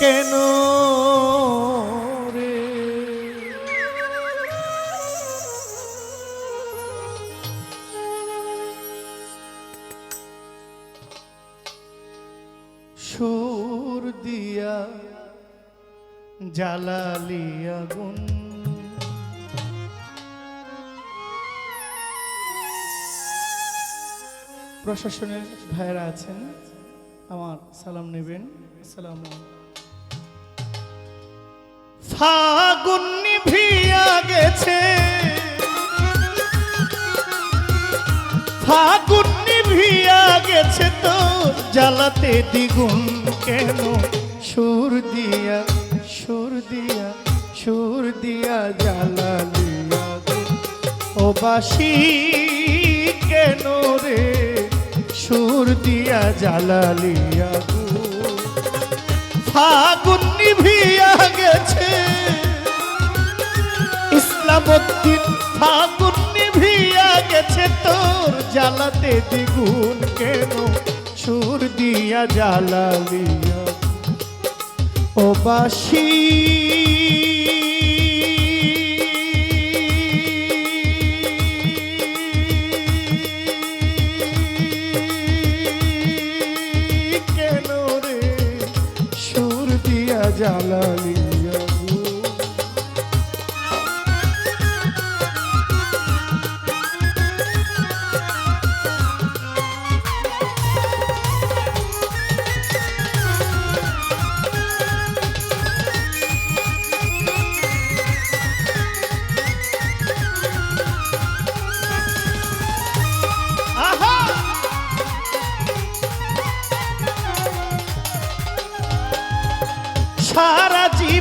কেন রে? সুর দিয়া জ্বালালি আগুন। প্রশাসনের ভাইয়েরা আছেন আমার সালাম নেবেন। আসসালাম ফাগুন নিভিয়া গেছে। ফাগুন নিভিয়া গেছে তো, জ্বালাতে দ্বিগুণ কেন? সুর দিয়া সুর দিয়া সুর দিয়া জ্বালালিয়া ও বাসি, কেন রে? সুর দিয়া জ্বালালিয়া ফাগুন নিভিয়া গেছে। ইসলামউদ্দিন ফাগুন নিভিয়া গেছে তোর জ্বালাতে দ্বিগুণ কেন? সুর দিয়া জ্বালালিয়া। ও বাসি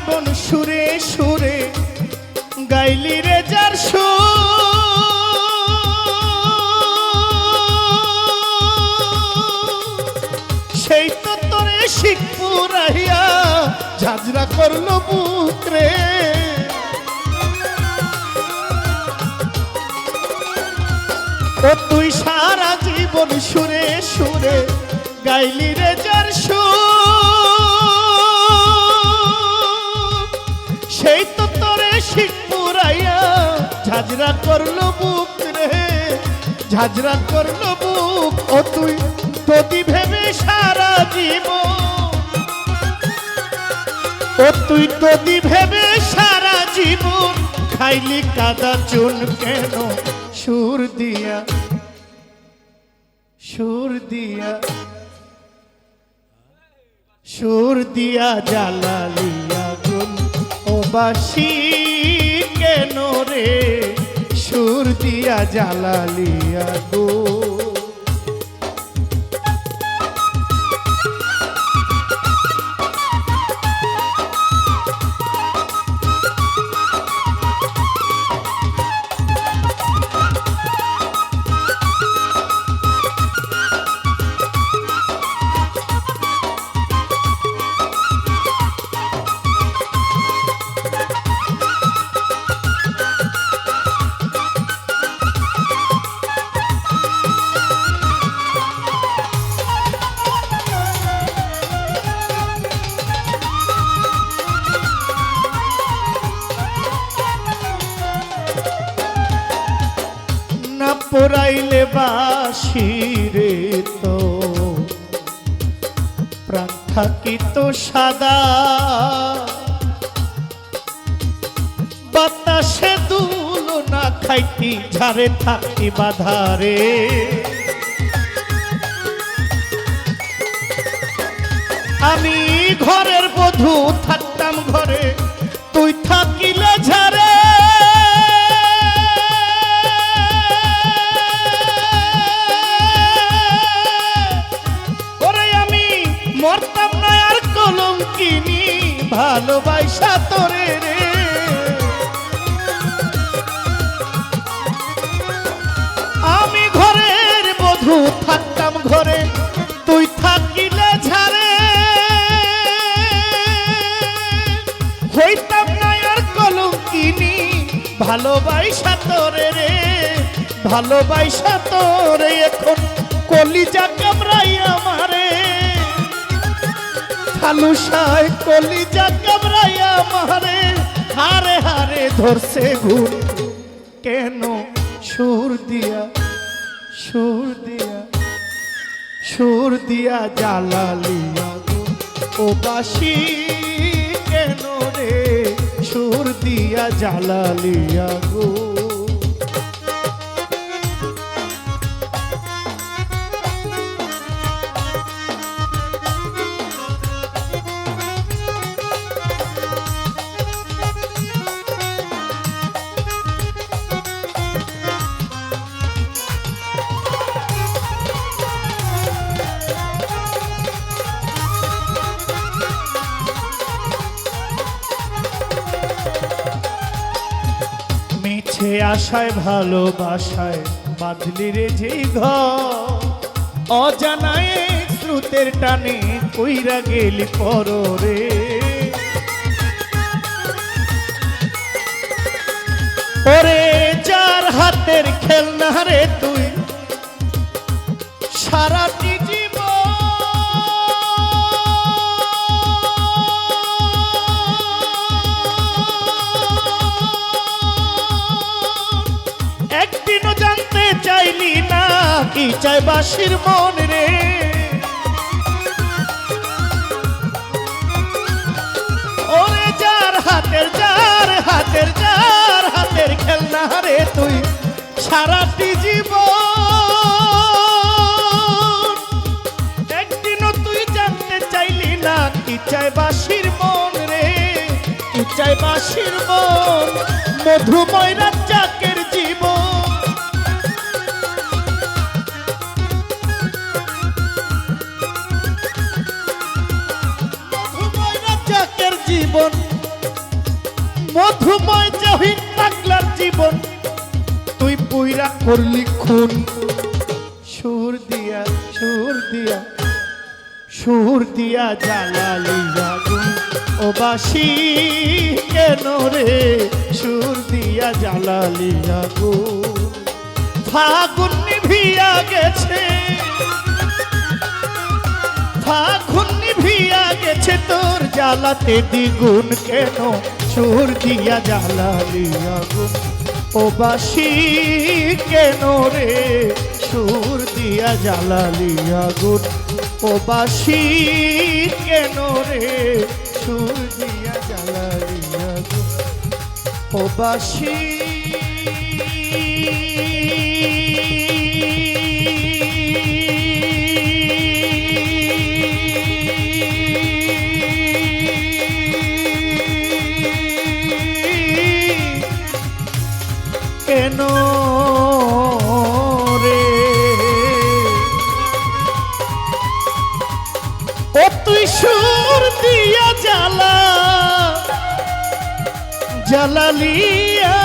সারা সুরে সুরে গাইলি রে যার। সেই তো তোরে শিখপুর আহিয়া ঝাঁঝরা করল বুক রে ও তুই সারা জীবন সুরে সুরে গাইলি রে যার সুর। ঝাঁঝরা করল বুক রে, ঝাঁঝরা করল বুক ও তুই তোদি ভেবে সারা জীবন? ও তুই তোদি ভেবে সারা জীবন? খাইলি কাদা চুন কেন? সুর দিয়া সুর দিয়া সুর দিয়া জ্বালালিয়া গুন ও বাসি কেন রে? সুর দিয়া জ্বালালিয়া গো। বাসিরে তো। প্রাণ সাদা? বাতাসে দুলো না খাইতি, ঝাড়ে থাকি বাধারে আমি ঘরের বধূ, থাকতাম ঘরে, তুই থাকিলে ভালোবাসা তোরে রে। আমি ঘরের বধু থাকতাম ঘরে, তুই থাকিলে ঝাড়ে হইতাম না আর কলম কিনি ভালোবাসা তোরে রে। ভালোবাসা তোরে এখন কলিজা কামড়াই আমারে। কালুসায় কলিজা কামড়াইয়া মারে হারে হারে ধরছে ঘুম। কেন সুর দিয়া সুর দিয়া সুর দিয়া জ্বালালিয়া ও বাসি, কেন রে সুর দিয়া জ্বালালিয়া গো? মিছে আশায়, ভালোবাসায়, বাঁধলি রে যে ঘর। অজানায় স্রোতের টানে কইরা গেলি পররে। ওরে যার হাতের খেলনা রে কি চাই বাসির মন রে। ওরে যার হাতের যার হাতের যার হাতের খেলনা রে তুই, সারাটি জীবন। একদিনও তুই জানতে চাইলি না কি চাই বাসির মন রে, কি চাই বাসির মন। মধুময় রাজ্জাকের করলি খুন সুর দিয়া সুর দিয়া সুর দিয়া জ্বালালি আগুন ও বাসি, কেন রে? সুর দিয়া জ্বালালি আগুন ফাগুন নিভিয়া গেছে। ফাগুন নিভিয়া গেছে তোর জ্বালাতে দ্বিগুণ। কেন সুর দিয়া জ্বালালি আগুন ও বাসি, কেন রে? সুর দিয়া জ্বালালিয়া আগুন। ও বাসি, কেন রে? সুর দিয়া জ্বালালিয়া আগুন। ও তুই সুর দিয়া জ্বালা জ্বালালিয়া